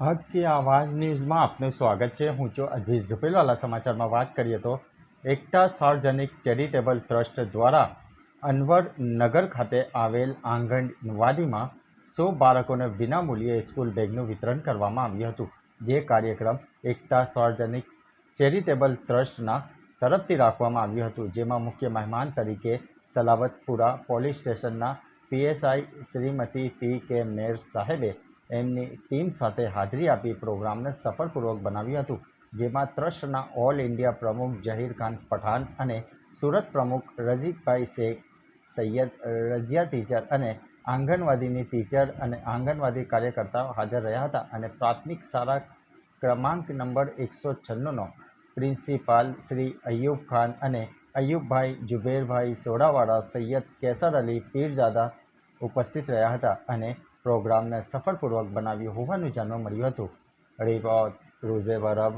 હક કે આવાજ ન્યૂઝમાં આપનું સ્વાગત છે. હું છું અજીઝ ઝુપેલવાલા સમાચારમાં વાત કરીએ તો એકતા સાર્વજનિક ચેરિટેબલ ટ્રસ્ટ દ્વારા અનવર નગર ખાતે આવેલ આંગણવાડીમાં સો બાળકોને વિનામૂલ્યે સ્કૂલ બેગનું વિતરણ કરવામાં આવ્યું હતું. જે કાર્યક્રમ એકતા સાર્વજનિક ચેરિટેબલ ટ્રસ્ટના તરફથી રાખવામાં આવ્યું હતું. જેમાં મુખ્ય મહેમાન તરીકે સલાવતપુરા પોલીસ સ્ટેશનના PSI Shrimati P K Mer સાહેબે એમની ટીમ સાથે હાજરી આપી પ્રોગ્રામને સફળપૂર્વક બનાવ્યું હતું, જેમાં ટ્રસ્ટના ઓલ ઇન્ડિયા પ્રમુખ જહીર ખાન પઠાણ અને સુરત પ્રમુખ રજીકભાઈ શેખ, સૈયદ રજિયા ટીચર અને આંગણવાડીની ટીચર અને આંગણવાડી કાર્યકર્તાઓ હાજર રહ્યા હતા અને પ્રાથમિક શાળા ક્રમાંક નંબર એકસો છન્નુંનો પ્રિન્સિપાલ શ્રી અય્યુબ ખાન અને અયુબભાઈ જુબેરભાઈ સોડાવાળા સૈયદ કેસર અલી પીરજાદા ઉપસ્થિત રહ્યા હતા અને પ્રોગ્રામને સફળપૂર્વક બનાવ્યું હોવાનું જાણવા મળ્યું હતું. રિપોર્ટ રોઝે વરબ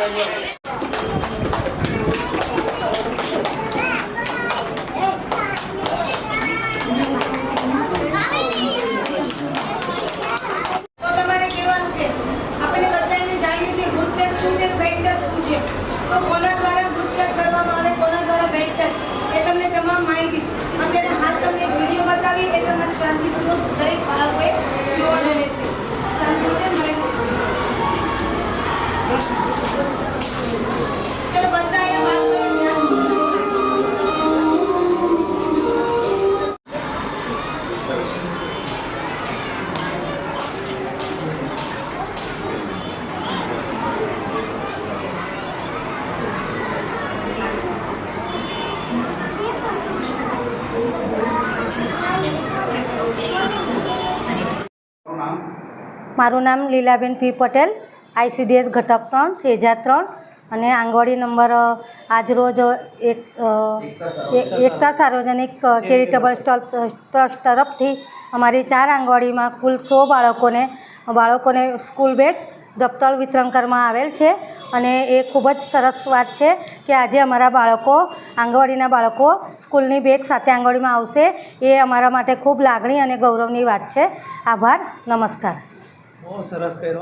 તો and you was મારું નામ લીલાબેન પી પટેલ આઈસીડીએસ ઘટક ત્રણ સેજા ત્રણ અને આંગવાડી નંબર આજરોજ એક એકતા સાર્વજનિક ચેરિટેબલ ટ્રસ્ટ તરફથી અમારી ચાર આંગવાડીમાં કુલ સો બાળકોને બાળકોને સ્કૂલ બેગ દફતર વિતરણ કરવામાં આવેલ છે. અને એ ખૂબ જ સરસ વાત છે કે આજે અમારા બાળકો, આંગણવાડીના બાળકો સ્કૂલની બેગ સાથે આંગણવાડીમાં આવશે. એ અમારા માટે ખૂબ લાગણી અને ગૌરવની વાત છે. આભાર. નમસ્કાર. બહુ સરસ કર્યો.